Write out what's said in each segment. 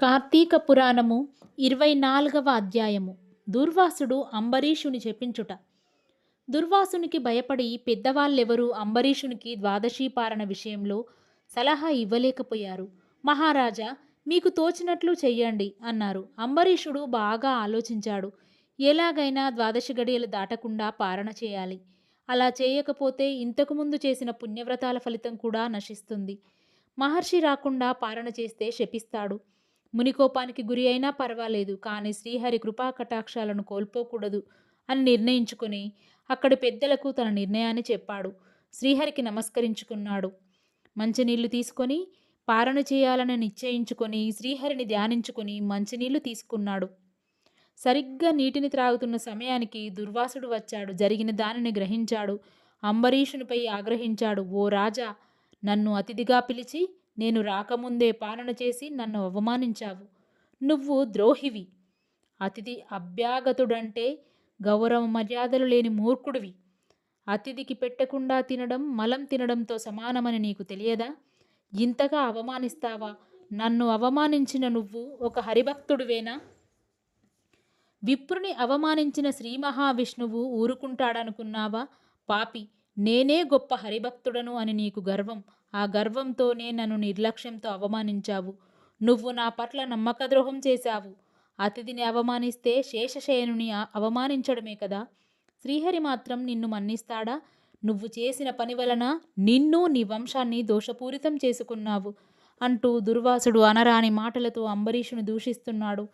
కార్తీక పురాణము ఇరవై నాలుగవ అధ్యాయము. దుర్వాసుడు అంబరీషుని చెప్పించుట. దుర్వాసునికి భయపడి పెద్దవాళ్ళెవరూ అంబరీషునికి ద్వాదశీపారణ విషయంలో సలహా ఇవ్వలేకపోయారు. మహారాజా మీకు తోచినట్లు చెయ్యండి అన్నారు. అంబరీషుడు బాగా ఆలోచించాడు. ఎలాగైనా ద్వాదశి గడియలు దాటకుండా పారణ చేయాలి. అలా చేయకపోతే ఇంతకుముందు చేసిన పుణ్యవ్రతాల ఫలితం కూడా నశిస్తుంది. మహర్షి రాకుండా పారణ చేస్తే శపిస్తాడు. మునికోపానికి గురి అయినా పర్వాలేదు కానీ శ్రీహరి కృపా కటాక్షాలను కోల్పోకూడదు అని నిర్ణయించుకుని అక్కడి పెద్దలకు తన నిర్ణయాన్ని చెప్పాడు. శ్రీహరికి నమస్కరించుకున్నాడు. మంచినీళ్ళు తీసుకొని పారణ చేయాలని నిశ్చయించుకొని శ్రీహరిని ధ్యానించుకొని మంచినీళ్ళు తీసుకున్నాడు. సరిగ్గా నీటిని త్రాగుతున్న సమయానికి దుర్వాసుడు వచ్చాడు. జరిగిన దానిని గ్రహించాడు. అంబరీషునిపై ఆగ్రహించాడు. ఓ రాజా నన్ను అతిథిగా పిలిచి నేను రాకముందే పాలన చేసి నన్ను అవమానించావు. నువ్వు ద్రోహివి. అతిథి అభ్యాగతుడంటే గౌరవ మర్యాదలు లేని మూర్ఖుడివి. అతిథికి పెట్టకుండా తినడం మలం తినడంతో సమానమని నీకు తెలియదా? ఇంతగా అవమానిస్తావా? నన్ను అవమానించిన నువ్వు ఒక హరిభక్తుడివేనా? విప్రుని అవమానించిన శ్రీ మహావిష్ణువు ఊరుకుంటాడనుకున్నావా? పాపి నేనే గొప్ప హరిభక్తుడను అని నీకు గర్వం. ఆ గర్వంతోనే నన్ను నిర్లక్ష్యంతో అవమానించావు. నువ్వు నా పట్ల నమ్మకద్రోహం చేశావు. అతిథిని అవమానిస్తే శేషశయనుని అవమానించడమే కదా? శ్రీహరి మాత్రం నిన్ను మన్నిస్తాడా? నువ్వు చేసిన పని వలన నిన్ను నీ వంశాన్ని దోషపూరితం చేసుకున్నావు అంటూ దుర్వాసుడు అనరాని మాటలతో అంబరీషుని దూషిస్తున్నాడు.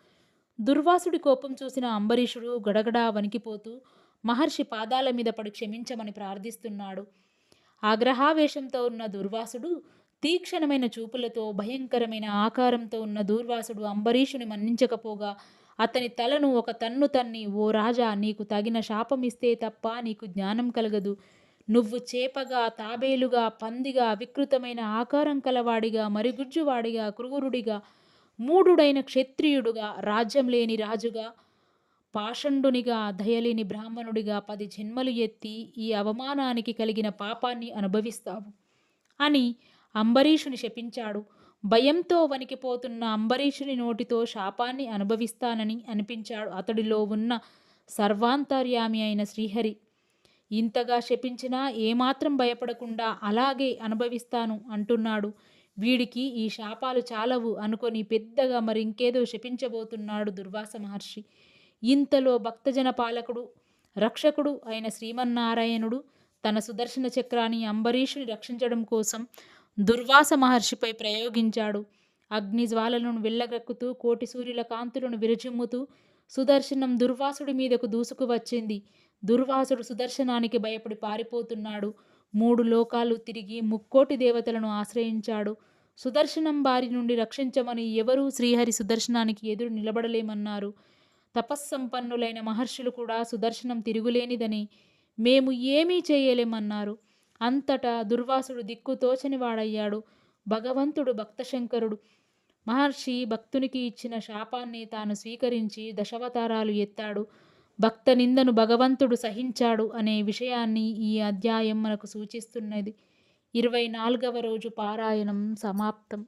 దుర్వాసుడి కోపం చూసిన అంబరీషుడు గడగడా వణికిపోతూ మహర్షి పాదాల మీద పడి క్షమించమని ప్రార్థిస్తున్నాడు. ఆగ్రహావేశంతో ఉన్న దుర్వాసుడు తీక్షణమైన చూపులతో భయంకరమైన ఆకారంతో ఉన్న దూర్వాసుడు అంబరీషుని మన్నించకపోగా అతని తలను ఒక తన్ను తన్ని ఓ రాజా నీకు తగిన శాపమిస్తే తప్ప నీకు జ్ఞానం కలగదు. నువ్వు చేపగా తాబేలుగా పందిగా వికృతమైన ఆకారం కలవాడిగా మరిగుజ్జువాడిగా క్రూరుడిగా మూఢుడైన క్షత్రియుడుగా రాజ్యం లేని రాజుగా పాషండునిగా దయలేని బ్రాహ్మణుడిగా పది జన్మలు ఎత్తి ఈ అవమానానికి కలిగిన పాపాన్ని అనుభవిస్తావు. అని అంబరీషుని శపించాడు. భయంతో వణికిపోతున్న అంబరీషుని నోటితో శాపాన్ని అనుభవిస్తానని అనిపించాడు అతడిలో ఉన్న సర్వాంతర్యామి అయిన శ్రీహరి. ఇంతగా శపించినా ఏమాత్రం భయపడకుండా అలాగే అనుభవిస్తాను అంటున్నాడు. వీడికి ఈ శాపాలు చాలవు అనుకొని పెద్దగా మరింకేదో శపించబోతున్నాడు దుర్వాస మహర్షి. ఇంతలో భక్తజన పాలకుడు రక్షకుడు అయిన శ్రీమన్నారాయణుడు తన సుదర్శన చక్రాన్ని అంబరీషుని రక్షించడం కోసం దుర్వాస మహర్షిపై ప్రయోగించాడు. అగ్ని జ్వాలలను వెళ్ళగక్కుతూ కోటి సూర్యుల కాంతులను విరచిమ్ముతూ సుదర్శనం దుర్వాసుడి మీదకు దూసుకు వచ్చింది. దుర్వాసుడు సుదర్శనానికి భయపడి పారిపోతున్నాడు. మూడు లోకాలు తిరిగి ముక్కోటి దేవతలను ఆశ్రయించాడు. సుదర్శనం బారి నుండి రక్షించమని ఎవరూ శ్రీహరి సుదర్శనానికి ఎదురు నిలబడలేమన్నారు. తపస్సంపన్నులైన మహర్షులు కూడా సుదర్శనం తిరుగులేనిదని మేము ఏమీ చేయలేమన్నారు. అంతటా దుర్వాసుడు దిక్కుతోచని వాడయ్యాడు భగవంతుడు భక్తశంకరుడు. మహర్షి భక్తునికి ఇచ్చిన శాపాన్ని తాను స్వీకరించి దశవతారాలు ఎత్తాడు. భక్త నిందను భగవంతుడు సహించాడు అనే విషయాన్ని ఈ అధ్యాయం మనకు సూచిస్తున్నది. ఇరవై నాలుగవ రోజు పారాయణం సమాప్తం.